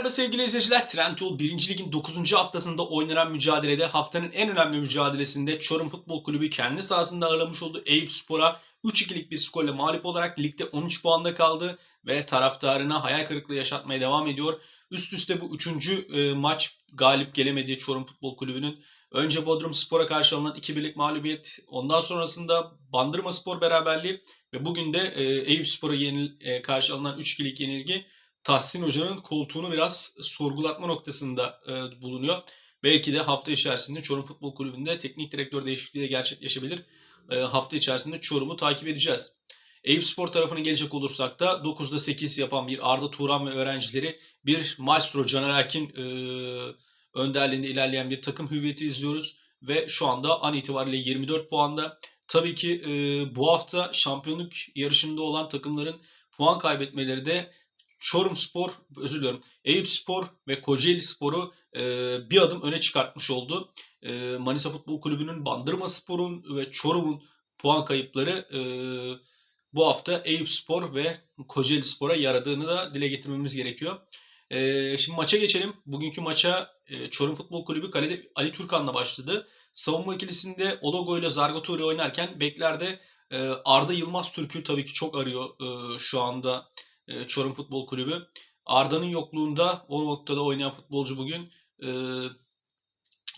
Merhaba sevgili izleyiciler. Trendyol 1. Lig'in 9. haftasında oynanan mücadelede haftanın en önemli mücadelesinde Çorum Futbol Kulübü kendi sahasında ağırlamış olduğu Eyüp Spor'a 3-2'lik bir skorla mağlup olarak ligde 13 puanda kaldı ve taraftarına hayal kırıklığı yaşatmaya devam ediyor. Üst üste bu 3. maç galip gelemediği Çorum Futbol Kulübü'nün önce Bodrum Spor'a karşı alınan 2-1'lik mağlubiyet, ondan sonrasında Bandırma Spor beraberliği ve bugün de e, Eyüp Spor'a yenil, e, karşı alınan 3-2'lik yenilgi Tahsin Hoca'nın koltuğunu biraz sorgulatma noktasında e, bulunuyor. Belki de hafta içerisinde Çorum Futbol Kulübü'nde teknik direktör değişikliği de gerçekleşebilir. E, hafta içerisinde Çorum'u takip edeceğiz. Eyüp Spor tarafına gelecek olursak da 9'da 8 yapan bir Arda Turan ve öğrencileri bir Maestro Caner Erkin e, önderliğinde ilerleyen bir takım hüviyeti izliyoruz. Ve şu anda an itibariyle 24 puanda. Tabii ki e, bu hafta şampiyonluk yarışında olan takımların puan kaybetmeleri de Çorum Spor, özür diliyorum, Eyüp Spor ve Kocaeli Spor'u e, bir adım öne çıkartmış oldu. E, Manisa Futbol Kulübü'nün Bandırma Spor'un ve Çorum'un puan kayıpları e, bu hafta Eyüp Spor ve Kocaeli Spor'a yaradığını da dile getirmemiz gerekiyor. E, şimdi maça geçelim. Bugünkü maça e, Çorum Futbol Kulübü kalede Ali Türkan'la başladı. Savunma ikilisinde Ologo ile Zargaturi oynarken beklerde e, Arda Yılmaz Türk'ü tabii ki çok arıyor e, şu anda Çorum Futbol Kulübü. Arda'nın yokluğunda o noktada oynayan futbolcu bugün e,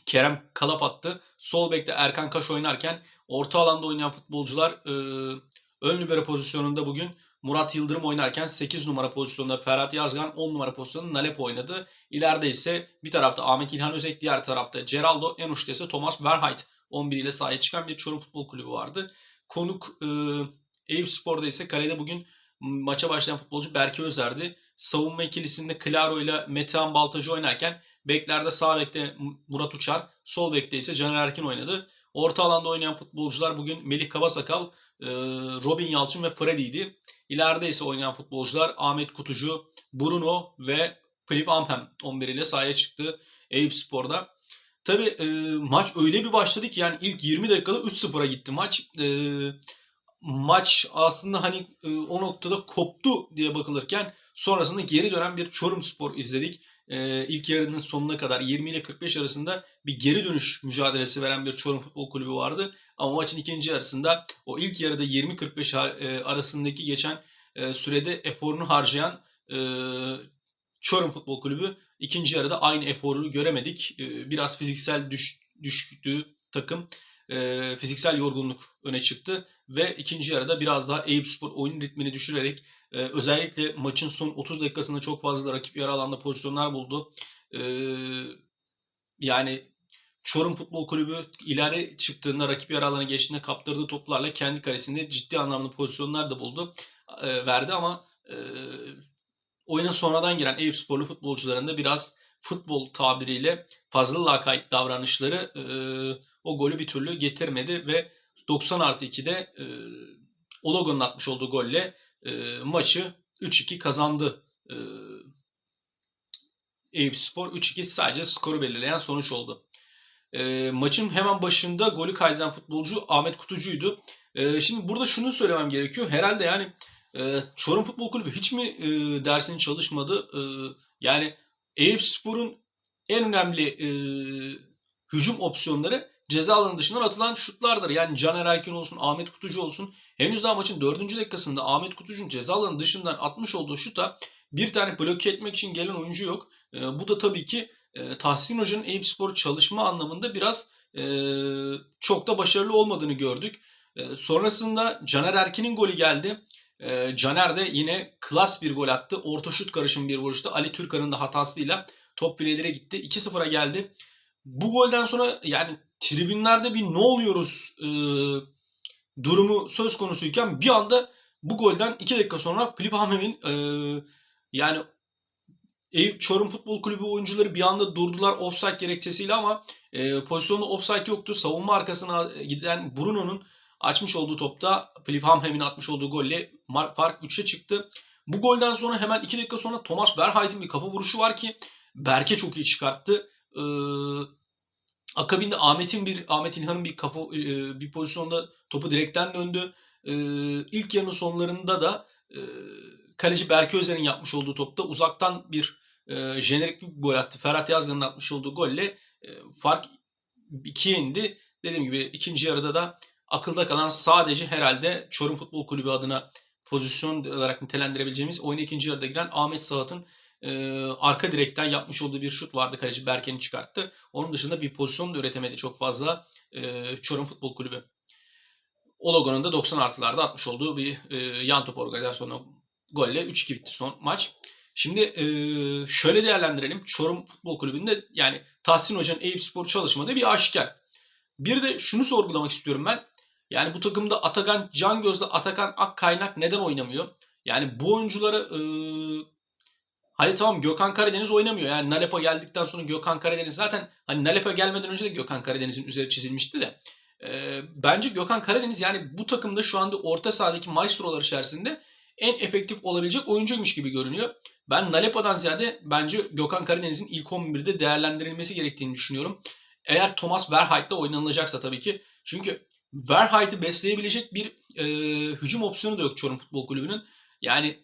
Kerem Kalaf attı. Sol bekte Erkan Kaş oynarken orta alanda oynayan futbolcular e, ön libero pozisyonunda bugün Murat Yıldırım oynarken 8 numara pozisyonunda Ferhat Yazgan 10 numara pozisyonunda Nalep oynadı. İleride ise bir tarafta Ahmet İlhan Özek diğer tarafta Geraldo en uçta ise Thomas Verheit 11 ile sahaya çıkan bir Çorum Futbol Kulübü vardı. Konuk e, Eyüp Spor'da ise kalede bugün maça başlayan futbolcu Berke Özer'di. Savunma ikilisinde Claro ile Metehan Baltacı oynarken beklerde sağ bekte Murat Uçar, sol bekte ise Caner Erkin oynadı. Orta alanda oynayan futbolcular bugün Melih Kabasakal, Robin Yalçın ve Freddy'ydi. İleride ise oynayan futbolcular Ahmet Kutucu, Bruno ve Filip Amhem 11 ile sahaya çıktı Eyüp Spor'da. Tabi e, maç öyle bir başladı ki yani ilk 20 dakikada 3-0'a gitti maç. E, maç aslında hani e, o noktada koptu diye bakılırken sonrasında geri dönen bir Çorum Spor izledik. E, ilk yarının sonuna kadar 20 ile 45 arasında bir geri dönüş mücadelesi veren bir Çorum Futbol Kulübü vardı. Ama maçın ikinci yarısında o ilk yarıda 20-45 e, arasındaki geçen e, sürede eforunu harcayan e, Çorum Futbol Kulübü ikinci yarıda aynı eforu göremedik. E, biraz fiziksel düş, düştü takım e, fiziksel yorgunluk öne çıktı ve ikinci yarıda biraz daha Eyüp Spor oyun ritmini düşürerek e, özellikle maçın son 30 dakikasında çok fazla rakip yarı alanda pozisyonlar buldu. E, yani Çorum Futbol Kulübü ileri çıktığında rakip yarı alanı geçtiğinde kaptırdığı toplarla kendi karesinde ciddi anlamda pozisyonlar da buldu, e, verdi ama e, oyuna sonradan giren Eyüp Sporlu futbolcuların biraz futbol tabiriyle fazla lakayt davranışları e, o golü bir türlü getirmedi ve 90 artı 2'de e, Ologon'un atmış olduğu golle e, maçı 3-2 kazandı. E, Eyüp Spor 3-2 sadece skoru belirleyen sonuç oldu. E, maçın hemen başında golü kaydeden futbolcu Ahmet Kutucu'ydu. E, şimdi burada şunu söylemem gerekiyor. Herhalde yani e, Çorum Futbol Kulübü hiç mi e, dersini çalışmadı? E, yani Eyüp Spor'un en önemli e, hücum opsiyonları ceza alanı dışından atılan şutlardır. Yani Caner Erkin olsun, Ahmet Kutucu olsun. Henüz daha maçın 4. dakikasında Ahmet Kutucu'nun ceza alanı dışından atmış olduğu şuta bir tane bloke etmek için gelen oyuncu yok. E, bu da tabii ki e, Tahsin Hoca'nın Eyüp Spor çalışma anlamında biraz e, çok da başarılı olmadığını gördük. E, sonrasında Caner Erkin'in golü geldi. E, Caner de yine klas bir gol attı. Orta şut karışım bir vuruştu. Ali Türkan'ın da hatasıyla top filelere gitti. 2-0'a geldi. Bu golden sonra yani tribünlerde bir ne oluyoruz e, durumu söz konusuyken bir anda bu golden 2 dakika sonra Filip Hamem'in e, yani Eyüp Çorum Futbol Kulübü oyuncuları bir anda durdular offside gerekçesiyle ama e, pozisyonda offside yoktu. Savunma arkasına giden Bruno'nun açmış olduğu topta Filip Hamhem'in atmış olduğu golle fark 3'e çıktı. Bu golden sonra hemen 2 dakika sonra Thomas Verheit'in bir kafa vuruşu var ki Berke çok iyi çıkarttı. Ee, akabinde Ahmet'in bir Ahmet İlhan'ın bir kafa e, bir pozisyonda topu direkten döndü. Ee, ilk yarının sonlarında da e, kaleci Berke Özer'in yapmış olduğu topta uzaktan bir e, jenerik bir gol attı. Ferhat Yazgan'ın atmış olduğu golle e, fark 2'ye indi. Dediğim gibi ikinci yarıda da akılda kalan sadece herhalde Çorum Futbol Kulübü adına pozisyon olarak nitelendirebileceğimiz oyuna ikinci yarıda giren Ahmet Saat'ın e, arka direkten yapmış olduğu bir şut vardı. Kaleci Berken'i çıkarttı. Onun dışında bir pozisyon da üretemedi çok fazla e, Çorum Futbol Kulübü. Ologo'nun da 90 artılarda atmış olduğu bir e, yan top organizasyonu golle 3-2 bitti son maç. Şimdi e, şöyle değerlendirelim. Çorum Futbol Kulübü'nde yani Tahsin Hoca'nın Eyüp Spor çalışmadığı bir aşikar. Bir de şunu sorgulamak istiyorum ben. Yani bu takımda Atakan Cangöz'le Atakan Akkaynak neden oynamıyor? Yani bu oyuncuları e, Hadi tamam Gökhan Karadeniz oynamıyor. Yani Nalepa geldikten sonra Gökhan Karadeniz zaten hani Nalepa gelmeden önce de Gökhan Karadeniz'in üzeri çizilmişti de. E, bence Gökhan Karadeniz yani bu takımda şu anda orta sahadaki maestrolar içerisinde en efektif olabilecek oyuncuymuş gibi görünüyor. Ben Nalepa'dan ziyade bence Gökhan Karadeniz'in ilk 11'de değerlendirilmesi gerektiğini düşünüyorum. Eğer Thomas Verheit'le oynanılacaksa tabii ki. Çünkü Verheit'i besleyebilecek bir e, hücum opsiyonu da yok Çorum Futbol Kulübü'nün. Yani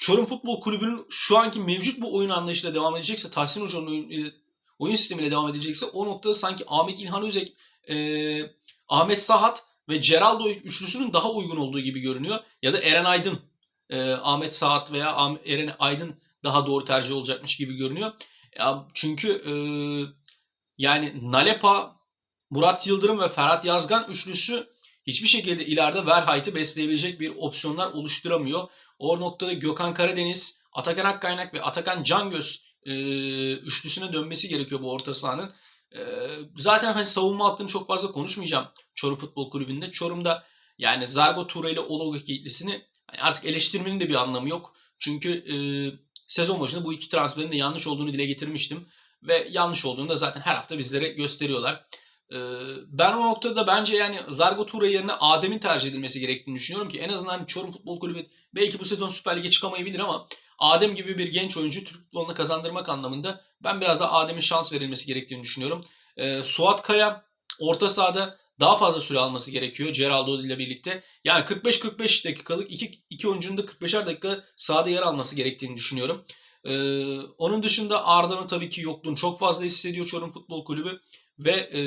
Çorum Futbol Kulübü'nün şu anki mevcut bu oyun anlayışıyla devam edecekse, Tahsin Hoca'nın oyun, oyun sistemiyle devam edecekse o noktada sanki Ahmet İlhan Özek, e, Ahmet Sahat ve Geraldo üçlüsünün daha uygun olduğu gibi görünüyor. Ya da Eren Aydın, e, Ahmet Saat veya Eren Aydın daha doğru tercih olacakmış gibi görünüyor. Ya çünkü e, yani Nalepa, Murat Yıldırım ve Ferhat Yazgan üçlüsü hiçbir şekilde ileride Verhait'i besleyebilecek bir opsiyonlar oluşturamıyor. O noktada Gökhan Karadeniz, Atakan Akkaynak ve Atakan Cangöz e, üçlüsüne dönmesi gerekiyor bu orta sahanın. E, zaten hani savunma hattını çok fazla konuşmayacağım Çorum Futbol Kulübü'nde. Çorum'da yani Zargo Ture ile Ologo ikilisini yani artık eleştirmenin de bir anlamı yok. Çünkü e, sezon başında bu iki transferin de yanlış olduğunu dile getirmiştim. Ve yanlış olduğunu da zaten her hafta bizlere gösteriyorlar. E, ben o noktada bence yani Zargo Ture yerine Adem'in tercih edilmesi gerektiğini düşünüyorum ki en azından Çorum Futbol Kulübü belki bu sezon Süper Lig'e çıkamayabilir ama Adem gibi bir genç oyuncu Türk futboluna kazandırmak anlamında ben biraz da Adem'in şans verilmesi gerektiğini düşünüyorum. E, Suat Kaya orta sahada daha fazla süre alması gerekiyor Geraldo ile birlikte. Yani 45-45 dakikalık iki, iki oyuncunun da 45'er dakika sahada yer alması gerektiğini düşünüyorum. Ee, onun dışında Arda'nın tabii ki yokluğunu çok fazla hissediyor Çorum Futbol Kulübü ve e,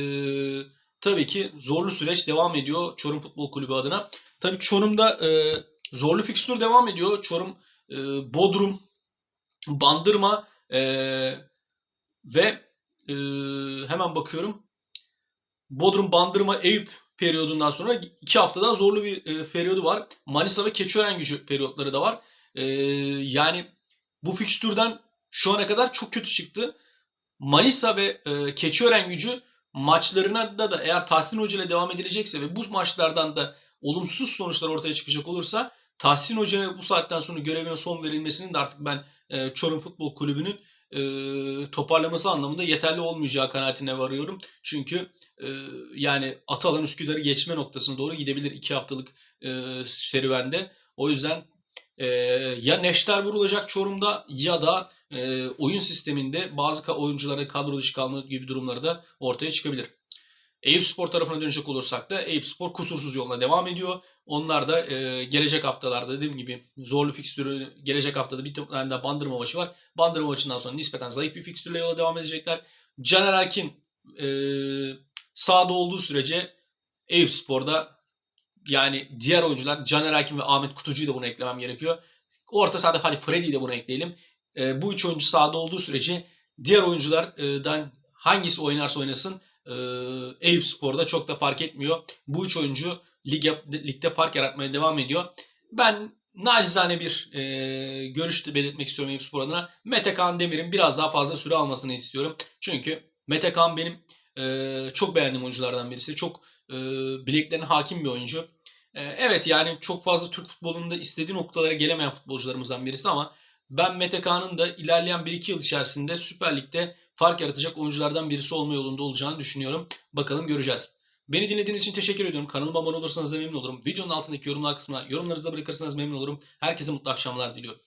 tabii ki zorlu süreç devam ediyor Çorum Futbol Kulübü adına. Tabii Çorum'da e, zorlu fikstür devam ediyor. Çorum, e, Bodrum, Bandırma e, ve e, hemen bakıyorum Bodrum, Bandırma, Eyüp periyodundan sonra iki haftada zorlu bir e, periyodu var. Manisa ve Keçiören gücü periyotları da var. E, yani bu fikstürden şu ana kadar çok kötü çıktı. Manisa ve e, Keçiören gücü maçlarına da da eğer Tahsin Hoca ile devam edilecekse ve bu maçlardan da olumsuz sonuçlar ortaya çıkacak olursa Tahsin Hoca'ya bu saatten sonra görevine son verilmesinin de artık ben e, Çorum Futbol Kulübü'nün e, toparlaması anlamında yeterli olmayacağı kanaatine varıyorum. Çünkü e, yani Atalan Üsküdar'ı geçme noktasına doğru gidebilir iki haftalık e, serüvende. O yüzden e, ya Neşter vurulacak Çorum'da ya da e, oyun sisteminde bazı oyunculara kadro dışı kalma gibi durumları da ortaya çıkabilir. Eyüp Spor tarafına dönecek olursak da Eyüp Spor kusursuz yoluna devam ediyor. Onlar da e, gelecek haftalarda dediğim gibi zorlu fikstürü gelecek haftada bir tane de Bandırma maçı var. Bandırma maçından sonra nispeten zayıf bir fikstürle yola devam edecekler. Caner Erkin e, sahada olduğu sürece Eyüp Spor'da yani diğer oyuncular Caner Erkin ve Ahmet Kutucu'yu da buna eklemem gerekiyor. Orta sahada hadi Freddy'yi de buna ekleyelim. E, bu üç oyuncu sahada olduğu sürece diğer oyunculardan hangisi oynarsa oynasın e, Eyüp Spor'da çok da fark etmiyor. Bu üç oyuncu lige, ligde fark yaratmaya devam ediyor. Ben nacizane bir e, görüş belirtmek istiyorum Eyüp Spor adına. Mete Kaan Demir'in biraz daha fazla süre almasını istiyorum. Çünkü Mete Kaan benim e, çok beğendiğim oyunculardan birisi. Çok e, bileklerine hakim bir oyuncu. E, evet yani çok fazla Türk futbolunda istediği noktalara gelemeyen futbolcularımızdan birisi ama ben Mete Kaan'ın da ilerleyen 1-2 yıl içerisinde Süper Lig'de fark yaratacak oyunculardan birisi olma yolunda olacağını düşünüyorum. Bakalım göreceğiz. Beni dinlediğiniz için teşekkür ediyorum. Kanalıma abone olursanız da memnun olurum. Videonun altındaki yorumlar kısmına yorumlarınızı da bırakırsanız memnun olurum. Herkese mutlu akşamlar diliyorum.